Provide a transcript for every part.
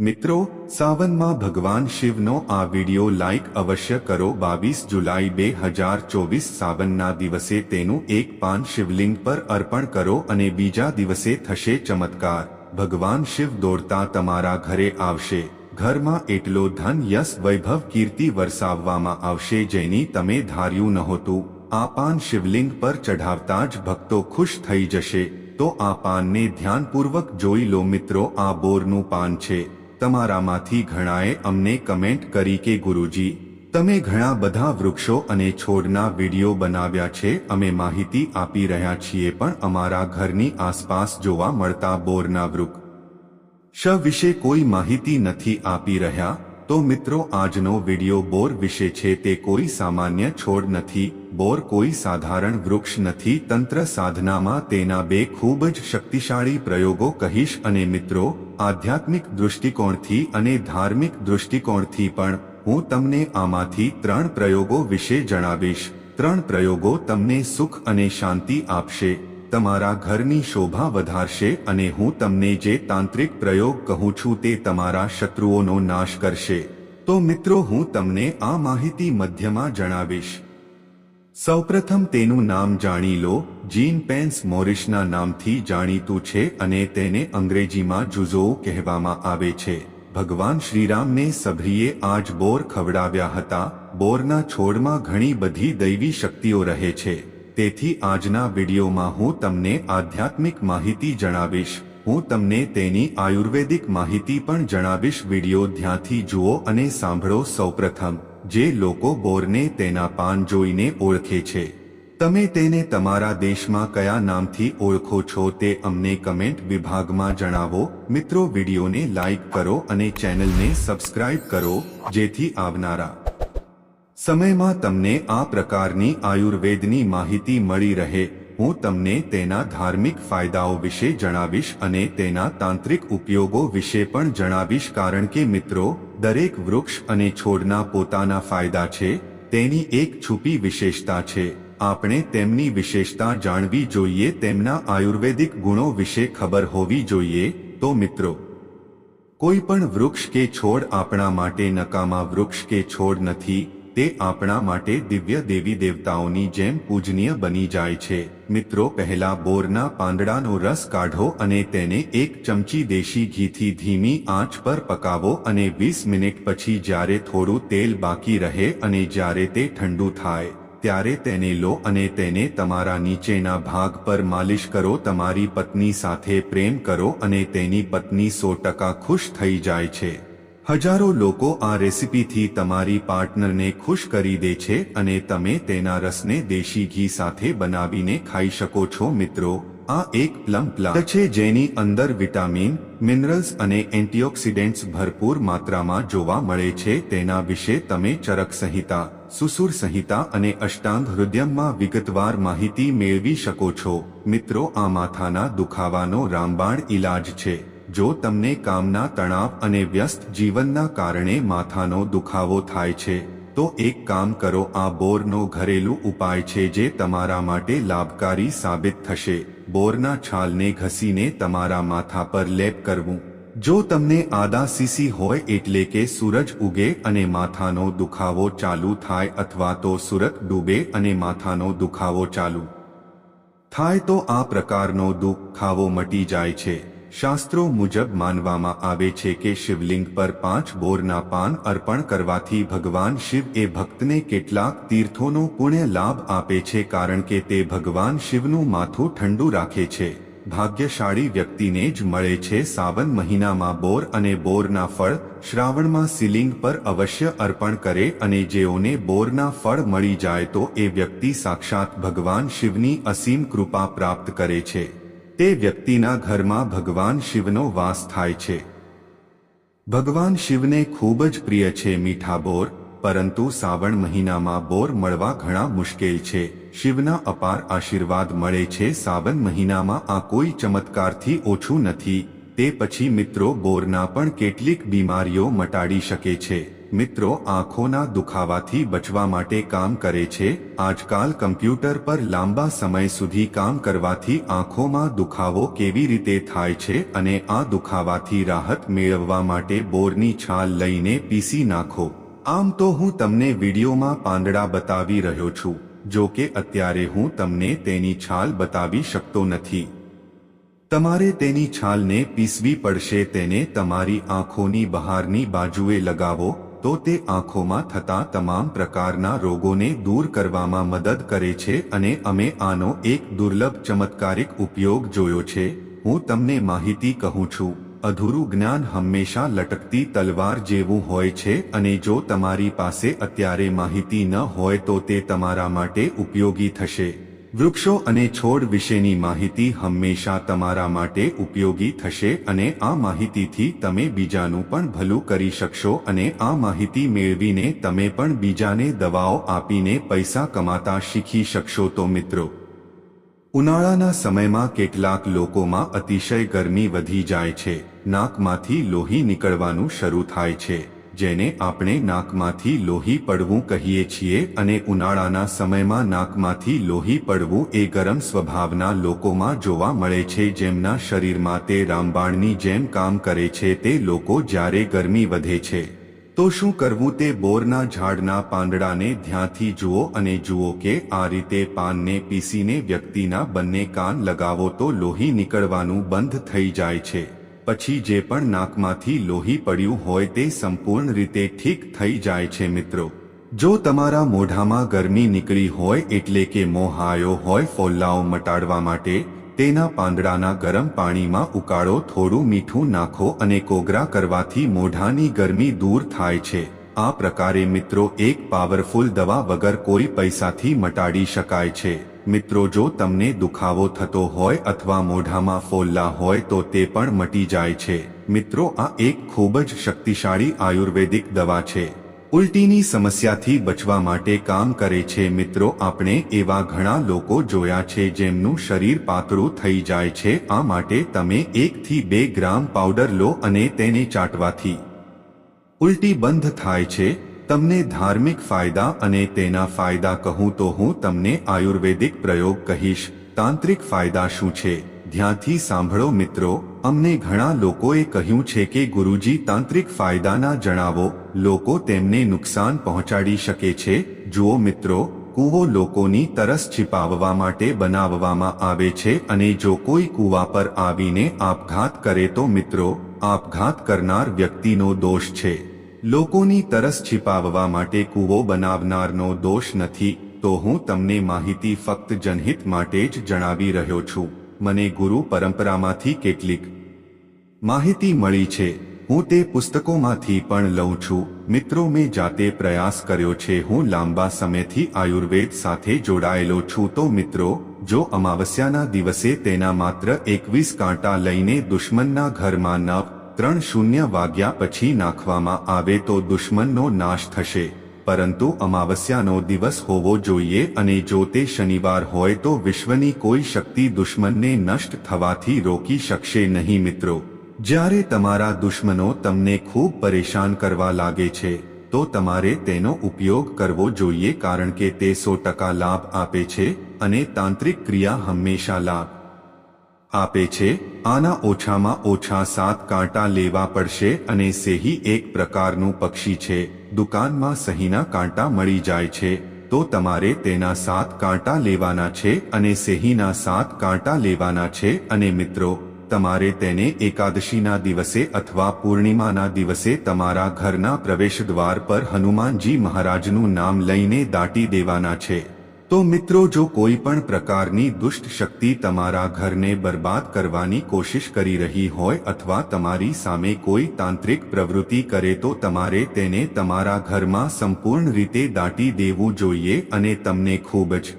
મિત્રો, સાવનમાં ભગવાન શિવનો આ વિડિયો લાઈક અવશ્ય કરો. બાવીસ જુલાઈ બે હજાર ચોવીસ સાવનના દિવસે તેનું એક પાન શિવલિંગ પર અર્પણ કરો અને બીજા દિવસે થશે ચમત્કાર. ભગવાન શિવ દોડતા તમારા ઘરે આવશે. ઘરમાં એટલો ધન યશ વૈભવ કીર્તિ વરસાવવામાં આવશે જેની તમે ધાર્યું નહોતું. આ પાન શિવલિંગ પર ચઢાવતા જ ભક્તો ખુશ થઈ જશે. તો આ પાનને ધ્યાનપૂર્વક જોઈ લો મિત્રો, આ બોરનું પાન છે. તમારામાંથી ઘણાએ અમને કમેન્ટ કરી કે, ગુરુજી, તમે ઘણા બધા વૃક્ષો અને છોડના વીડિયો બનાવ્યા છે. અમે માહિતી આપી રહ્યા છીએ, પણ અમારા ઘરની આસપાસ જોવા મળતા બોરના વૃક્ષ વિશે કોઈ માહિતી નથી આપી રહ્યા. તો મિત્રો, આજનો વિડિયો બોર વિશે છે. તે કોઈ સામાન્ય છોડ નથી. બોર કોઈ સાધારણ વૃક્ષ નથી. તંત્ર સાધનામાં તેના બે ખૂબ જ શક્તિશાળી પ્રયોગો કહીશ. અને મિત્રો આધ્યાત્મિક દૃષ્ટિકોણથી અને ધાર્મિક દૃષ્ટિકોણથી પણ હું તમને આમાંથી ત્રણ પ્રયોગો વિશે જણાવીશ. ત્રણ પ્રયોગો તમને સુખ અને શાંતિ આપશે. તમારા ઘરની શોભા વધારશે અને હું તમને જે તાંત્રિક પ્રયોગ કહું છું તે તમારા શત્રુઓનો નાશ કરશે. તો મિત્રો હું તમને આ માહિતી મધ્યમાં જણાવીશ. સૌપ્રથમ તેનું નામ જાણી લો. જીન પેન્સ મોરિશના નામથી જાણીતું છે અને તેને અંગ્રેજીમાં જુઝો કહેવામાં આવે છે. ભગવાન શ્રીરામને સભરીએ આજ બોર ખવડાવ્યા હતા. બોરના છોડમાં ઘણી બધી દૈવી શક્તિઓ રહે છે. તેથી આજના વિડીયોમાં હું તમને આધ્યાત્મિક માહિતી જણાવીશ. હું તમને તેની આયુર્વેદિક માહિતી પણ જણાવીશ. વીડિયો ધ્યાનથી જુઓ અને સાંભળો સૌપ્રથમ. જે લોકો બોરને તેના પાન જોઈને ઓળખે છે. તમે તેને તમારા દેશમાં કયા નામથી ઓળખો છો તે અમને કમેન્ટ વિભાગમાં જણાવો. મિત્રો, વિડીયોને લાઈક કરો અને ચેનલને સબસ્ક્રાઇબ કરો, જેથી આવનારા સમયમાં તમને આ પ્રકારની આયુર્વેદની માહિતી મળી રહે. હું તમને તેના ધાર્મિક ફાયદાઓ વિશે જણાવીશ અને તેના તાંત્રિક ઉપયોગો વિશે પણ જણાવીશ. કારણ કે મિત્રો, દરેક વૃક્ષ અને છોડના પોતાના ફાયદા છે, તેની એક છુપી વિશેષતા છે. આપણે તેમની વિશેષતા જાણવી જોઈએ, તેમના આયુર્વેદિક ગુણો વિશે ખબર હોવી જોઈએ. તો મિત્રો, કોઈ પણ વૃક્ષ કે છોડ આપણા માટે નકામા વૃક્ષ કે છોડ નથી, તે આપણા માટે દિવ્ય દેવી દેવતાઓની જેમ પૂજનીય બની જાય છે. મિત્રો, પહેલા બોરના પાંદડાનો રસ કાઢો અને તેને એક ચમચી દેશી ઘીથી ધીમી આંચ પર પકાવો અને વીસ મિનિટ પછી જ્યારે થોડું તેલ બાકી રહે અને જ્યારે તે ઠંડુ થાય ત્યારે તેને લો અને તેને તમારા નીચેના ભાગ પર માલિશ કરો. તમારી પત્ની સાથે પ્રેમ કરો અને તેની પત્ની સો ટકા ખુશ થઈ જાય છે. હજારો લોકો આ રેસીપીથી તમારી પાર્ટનરને ખુશ કરી દે છે અને તમે તેના રસને દેશી ઘી સાથે બનાવીને ખાઈ શકો છો મિત્રો. આ એક પ્લમ પ્લાન્ટ છે જેની અંદર વિટામિન, મિનરલ્સ અને એન્ટીઓક્સિડન્ટ્સ ભરપૂર માત્રામાં જોવા મળે છે. તેના વિશે તમે ચરક સંહિતા, સુસુર સંહિતા અને અષ્ટાંગ હૃદયમમાં વિગતવાર માહિતી મેળવી શકો છો. મિત્રો, આ માથાના દુખાવાનો રામબાણ ઇલાજ છે. જો તમને કામના તણાવ અને વ્યસ્ત જીવનના કારણે માથાનો દુખાવો થાય છે, તો એક કામ કરો, આ બોરનો ઘરેલું ઉપાય છે જે તમારા માટે લાભકારી સાબિત થશે. બોરના છાલને ઘસીને તમારા માથા પર લેપ કરવું. જો તમને આદા સીસી હોય એટલે કે સૂરજ ઉગે અને માથાનો દુખાવો ચાલુ થાય અથવા તો સુરત ડૂબે અને માથાનો દુખાવો ચાલુ થાય તો આ પ્રકારનો દુખાવો મટી જાય છે. શાસ્ત્રો મુજબ માનવામાં આવે છે કે શિવલિંગ પર પાંચ બોરના પાન અર્પણ કરવાથી ભગવાન શિવ એ ભક્તને કેટલાક તીર્થોનો પુણ્ય લાભ આપે છે કારણ કે તે ભગવાન શિવનું માથું ઠંડુ રાખે છે. ભાગ્યશાળી વ્યક્તિને જ મળે છે સાવન મહિનામાં બોર અને બોરના ફળ. શ્રાવણમાં શિલિંગ પર અવશ્ય અર્પણ કરે અને જેઓને બોરના ફળ મળી જાય તો એ વ્યક્તિ સાક્ષાત ભગવાન શિવની અસીમ કૃપા પ્રાપ્ત કરે છે. તે વ્યક્તિના ઘરમાં ભગવાન શિવનો વાસ થાય છે. ભગવાન શિવને ખૂબ જ પ્રિય છે મીઠા બોર, પરંતુ શ્રાવણ મહિનામાં બોર મળવા ઘણા મુશ્કેલ છે. શિવના અપાર આશીર્વાદ મળે છે શ્રાવણ મહિનામાં આ કોઈ ચમત્કારથી ઓછું નથી, તે પછી મિત્રો બોરના પણ કેટલીક બીમારીઓ મટાડી શકે છે. મિત્રો આંખોના દુખાવાથી બચવા માટે કામ કરે છે. આજકાલ કમ્પ્યુટર પર લાંબા સમય સુધી કામ કરવાથી આંખોમાં દુખાવો કેવી રીતે થાય છે અને આ દુખાવાથી રાહત મેળવવા માટે બોરની છાલ લઈને પીસી નાખો. આમ તો હું તમને વિડીયોમાં પાંદડા બતાવી રહ્યો છું. જો કે અત્યારે હું તમને તેની છાલ બતાવી શકતો નથી. તમારે તેની છાલને પીસવી પડશે તેને તમારી આંખોની બહારની બાજુએ લગાવો. તો તે આંખોમાં થતા તમામ પ્રકારના રોગોને દૂર કરવામાં મદદ કરે છે અને અમે આનો એક દુર્લભ ચમત્કારિક ઉપયોગ જોયો છે. હું તમને માહિતી કહું છું, અધૂરું જ્ઞાન હંમેશા લટકતી તલવાર જેવું હોય છે અને જો તમારી પાસે અત્યારે માહિતી ન હોય તો તે તમારા માટે ઉપયોગી થશે. વૃક્ષો અને છોડ વિશેની માહિતી હંમેશા તમારા માટે ઉપયોગી થશે અને આ માહિતીથી તમે બીજાનું પણ ભલું કરી શકશો અને આ માહિતી મેળવીને તમે પણ બીજાને દવાઓ આપીને પૈસા કમાતા શીખી શકશો તો મિત્રો. ઉનાળાના સમયમાં કેટલાક લોકોમાં અતિશય ગરમી વધી જાય છે. નાકમાંથી લોહી નીકળવાનું શરૂ થાય છે. જેને આપણે નાકમાંથી લોહી પડવું કહીએ છીએ અને ઉનાળાના સમયમાં નાકમાંથી લોહી પડવું એ ગરમ સ્વભાવના લોકોમાં જોવા મળે છે જેમના શરીરમાં તે રામબાણની જેમ કામ કરે છે તે લોકો જ્યારે ગરમી વધે છે. તો શું કરવું તે બોરના ઝાડના પાંદડાને ધ્યાનથી જુઓ અને જુઓ કે આ રીતે પાનને પીસીને વ્યક્તિના બંને કાન લગાવો તો લોહી નીકળવાનું બંધ થઈ જાય છે. પછી જે પણ નાકમાંથી લોહી પડ્યું હોય તે સંપૂર્ણ રીતે ઠીક થઈ જાય છે મિત્રો. જો તમારા મોઢામાં ગરમી નીકળી હોય એટલે કે મોહ આવ્યો હોય ફોલ્લાઓ મટાડવા માટે, તેના પાંદડાના ગરમ પાણીમાં ઉકાળો, થોડું મીઠું નાખો અને કોગરા કરવાથી મોઢાની ગરમી દૂર થાય છે. આ પ્રકારે મિત્રો એક પાવરફુલ દવા વગર કોઈ પૈસાથી મટાડી શકાય છે. મિત્રો, જો તમને દુખાવો થતો હોય અથવા મોઢામાં ફોલ્લા હોય તો તે પણ મટી જાય છે. મિત્રો, આ એક ખૂબ જ શક્તિશાળી આયુર્વેદિક દવા છે. ઉલટીની સમસ્યાથી બચવા માટે કામ કરે છે. મિત્રો, આપણે એવા ઘણા લોકો જોયા છે જેમનું શરીર પાતળું થઈ જાય છે. આ માટે તમે એકથી બે ગ્રામ પાવડર લો અને તેને ચાટવાથી. ઉલટી બંધ થાય છે. તમને ધાર્મિક ફાયદા અને તેના ફાયદા કહું તો હું તમને આયુર્વેદિક પ્રયોગ કહીશ. તાંત્રિક ફાયદા શું છે? ધ્યાનથી સાંભળો મિત્રો, અમને ઘણા લોકોએ કહ્યું છે કે ગુરુજી તાંત્રિક ફાયદાના જણાવો, લોકો તેમને નુકસાન પહોંચાડી શકે છે. જુઓ મિત્રો, કૂવો લોકોની તરસ છિપાવવા માટે બનાવવામાં આવે છે અને જો કોઈ કૂવા પર આવીને આપઘાત કરે તો મિત્રો, આપઘાત કરનાર વ્યક્તિનો દોષ છે. લોકોની તરસ છિપાવવા માટે કૂવો બનાવનારનો દોષ નથી, તો હું તમને માહિતી ફક્ત જનહિત માટે જ જણાવી રહ્યો છું. મને ગુરુ પરંપરામાંથી કેટલીક માહિતી મળી છે. હું તે પુસ્તકોમાંથી પણ લઉં છું. મિત્રો, મેં જાતે પ્રયાસ કર્યો છે. હું લાંબા સમયથી આયુર્વેદ સાથે જોડાયેલો છું. તો મિત્રો, જો અમાવસ્યાના દિવસે તેના માત્ર એકવીસ કાંટા લઈને દુશ્મનના ઘરમાં નવ ત્રણ શૂન્ય વાગ્યા પછી નાખવામાં આવે તો દુશ્મનનો નાશ થશે. પરંતુ અમાવસ્યાનો દિવસ હોવો જોઈએ અને જો તે શનિવાર હોય તો વિશ્વની કોઈ શક્તિ દુશ્મનને નષ્ટ થવાથી રોકી શકશે નહીં મિત્રો. જ્યારે તમારા દુશ્મનો તમને ખૂબ પરેશાન કરવા લાગે છે, તો તમારે તેનો ઉપયોગ કરવો જોઈએ કારણ કે તે સો ટકા લાભ આપે છે અને તાંત્રિક ક્રિયા હંમેશા લાભ આપે છે, આના ઓછામાં ઓછા સાત કાંટા લેવા પડશે અને સેહી એક પ્રકારનું પક્ષી છે, દુકાનમાં સહીના કાંટા મળી જાય છે, તો તમારે તેના સાત કાંટા લેવાના છે અને સેહીના સાત કાંટા લેવાના છે અને મિત્રો, તમારે તેને એકાદશીના દિવસે અથવા પૂર્ણિમાના દિવસે તમારા ઘરના પ્રવેશદ્વાર પર હનુમાનજી મહારાજનું નામ લઈને દાટી દેવાના છે. તો મિત્રો, જો કોઈ પણ પ્રકારની દુષ્ટ શક્તિ તમારા ઘરને બરબાદ કરવાની કોશિશ કરી રહી હોય અથવા તમારી સામે કોઈ તાંત્રિક પ્રવૃત્તિ કરે તો તમારે તેને તમારા ઘરમાં સંપૂર્ણ રીતે દાટી દેવું જોઈએ અને તમને ખૂબ જ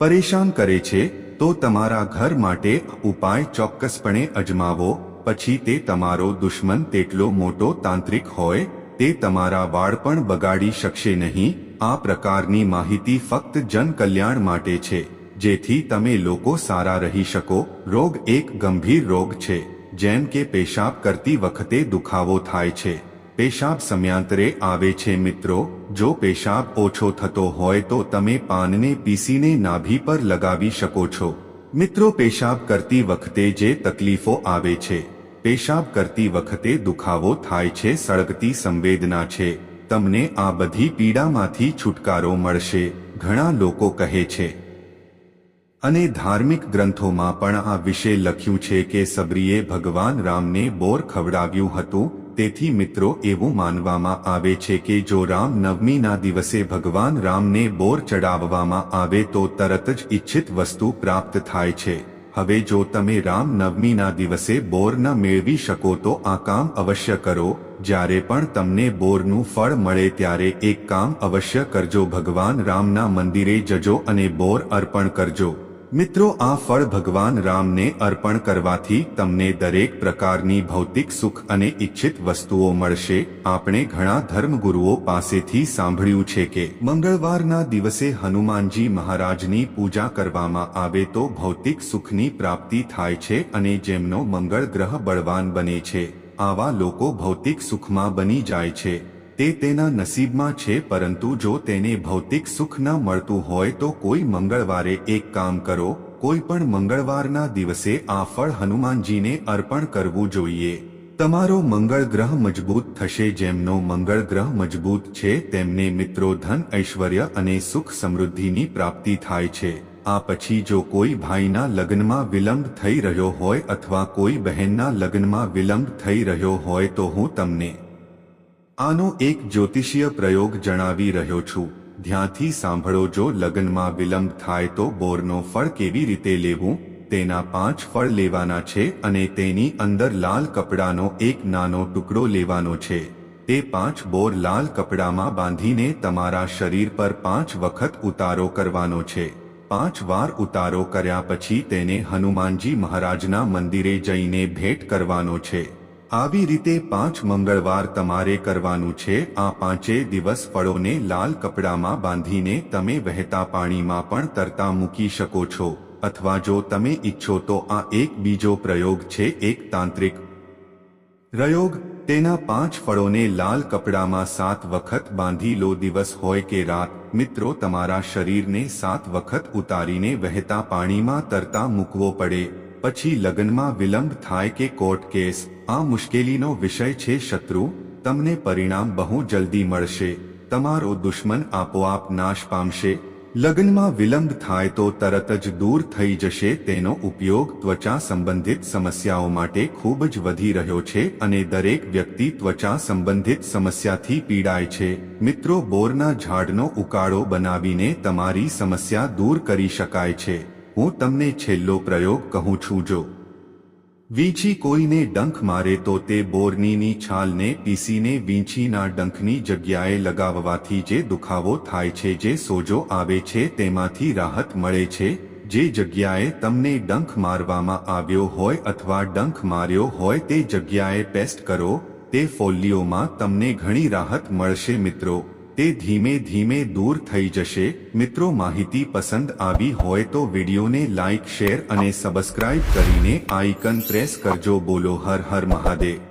પરેશાન કરે છે. તો તમારા ઘર માટે ઉપાય ચોક્કસપણે અજમાવો. પછી તે તમારો દુશ્મન તેટલો મોટો તાંત્રિક હોય તે તમારા વાળ પણ બગાડી શકશે નહીં. આ પ્રકારની માહિતી ફક્ત જનકલ્યાણ માટે છે. જેથી તમે લોકો સારા રહી શકો. રોગ એક ગંભીર રોગ છે. જેમ કે પેશાબ કરતી વખતે દુખાવો થાય છે. પેશાબ સમયાંતરે આવે છે મિત્રો. જો પેશાબ ઓછો થતો હોય તો તમે પાનને પીસીને નાભી પર લગાવી શકો છો. મિત્રો, પેશાબ કરતી વખતે જે તકલીફો આવે છે પેશાબ કરતી વખતે દુખાવો થાય છે, સળગતી સંવેદના છે. તમને આ બધી પીડામાંથી છુટકારો મળશે, ઘણા લોકો કહે છે. અને ધાર્મિક ગ્રંથોમાં પણ આ વિશે લખ્યું છે કે સબરીએ ભગવાન રામને બોર ખવડાવ્યું હતું. તેથી મિત્રો, એવું માનવામાં આવે છે કે જો રામ નવમીના દિવસે ભગવાન રામને બોર ચડાવવામાં આવે તો તરત જ ઈચ્છિત વસ્તુ પ્રાપ્ત થાય છે. હવે જો તમે રામ નવમીના દિવસે બોર ન મેળવી શકો તો આ કામ અવશ્ય કરો. જ્યારે પણ તમને બોરનું ફળ મળે ત્યારે એક કામ અવશ્ય કરજો. ભગવાન રામના મંદિરે જજો અને બોર અર્પણ કરજો. મિત્રો, આ ફળ ભગવાન રામને અર્પણ કરવાથી તમને દરેક પ્રકારની ભૌતિક સુખ અને ઈચ્છિત વસ્તુઓ મળશે. આપણે ઘણા ધર્મગુરુઓ પાસેથી સાંભળ્યું છે કે, મંગળવારના દિવસે હનુમાનજી મહારાજની પૂજા કરવામાં આવે તો ભૌતિક સુખની પ્રાપ્તિ થાય છે અને જેમનો મંગળ ગ્રહ બળવાન બને છે, આવા લોકો ભૌતિક સુખમાં બની જાય છે. તે તેના નસીબમાં છે, પરંતુ જો તેને ભૌતિક સુખ ન મળતું હોય તો કોઈ મંગળવારે એક કામ કરો, કોઈ પણ મંગળવારના દિવસે આ ફળ હનુમાનજીને અર્પણ કરવું જોઈએ. તમારો મંગળ ગ્રહ મજબૂત થશે, જેમનો મંગળ ગ્રહ મજબૂત છે, તેમને મિત્રો ધન, ઐશ્વર્ય અને સુખ સમૃદ્ધિની પ્રાપ્તિ થાય છે. આ પછી જો કોઈ ભાઈના લગ્નમાં વિલંબ થઈ રહ્યો હોય અથવા કોઈ બહેનના લગ્નમાં વિલંબ થઈ રહ્યો હોય તો હું તમને આનો એક જ્યોતિષીય પ્રયોગ જણાવી રહ્યો છું. ધ્યાનથી સાંભળો, જો લગ્નમાં વિલંબ થાય તો બોરનો ફળ કેવી રીતે લેવું? તેના પાંચ ફળ લેવાના છે અને તેની અંદર લાલ કપડાનો એક નાનો ટુકડો લેવાનો છે. તે પાંચ બોર લાલ કપડામાં બાંધીને તમારા શરીર પર પાંચ વખત ઉતારો કરવાનો છે. પાંચ વાર ઉતારો કર્યા પછી તેને હનુમાનજી મહારાજના મંદિરે જઈને ભેટ કરવાનો છે. આવી રીતે પાંચ મંગળવાર તમારે કરવાનું છે, આ પાંચે દિવસ ફળોને લાલ કપડામાં બાંધીને તમે વહેતા પાણીમાં પણ તરતા મૂકી શકો છો. અથવા જો તમે ઈચ્છો તો આ એક બીજો પ્રયોગ છે, એક તાંત્રિક પ્રયોગ. તેના પાંચ ફળોને લાલ કપડામાં સાત વખત બાંધી લો. દિવસ હોય કે રાત, મિત્રો તમારા શરીરને સાત વખત ઉતારીને વહેતા પાણીમાં તરતા મૂકવો પડે. પછી લગ્નમાં વિલંબ થાય કે કોર્ટ કેસ, આ મુશ્કેલીનો વિષય છે શત્રુ, તમને પરિણામ બહુ જલ્દી મળશે, તમારો દુશ્મન આપોઆપ નાશ પામશે, લગ્નમાં વિલંબ થાય તો તરત જ દૂર થઈ જશે, તેનો ઉપયોગ ત્વચા સંબંધિત સમસ્યાઓ માટે ખૂબ જ વધી રહ્યો છે અને દરેક વ્યક્તિ ત્વચા સંબંધિત સમસ્યાથી પીડાય છે, મિત્રો બોરના ઝાડનો ઉકાળો બનાવીને તમારી સમસ્યા દૂર કરી શકાય છે. હું તમને છેલ્લો પ્રયોગ કહું છું જો. વીંછી કોઈને ડંખ મારે તો તે બોરનીની છાલને પીસીને વીંછીના ડંખની જગ્યાએ લગાવવાથી જે દુખાવો થાય છે, જે સોજો આવે છે, તેમાંથી રાહત મળે છે, જે જગ્યાએ તમને ડંખ મારવામાં આવ્યો હોય અથવા ડંખ માર્યો હોય તે જગ્યાએ પેસ્ટ કરો, તે ફોલ્લીઓમાં તમને ઘણી રાહત મળશે મિત્રો. તે ધીમે ધીમે દૂર થઈ જશે. મિત્રો, માહિતી પસંદ આવી હોય તો વિડીયોને લાઇક શેર અને સબસ્ક્રાઇબ કરીને આઇકન પ્રેસ કરજો. બોલો, હર હર મહાદેવ.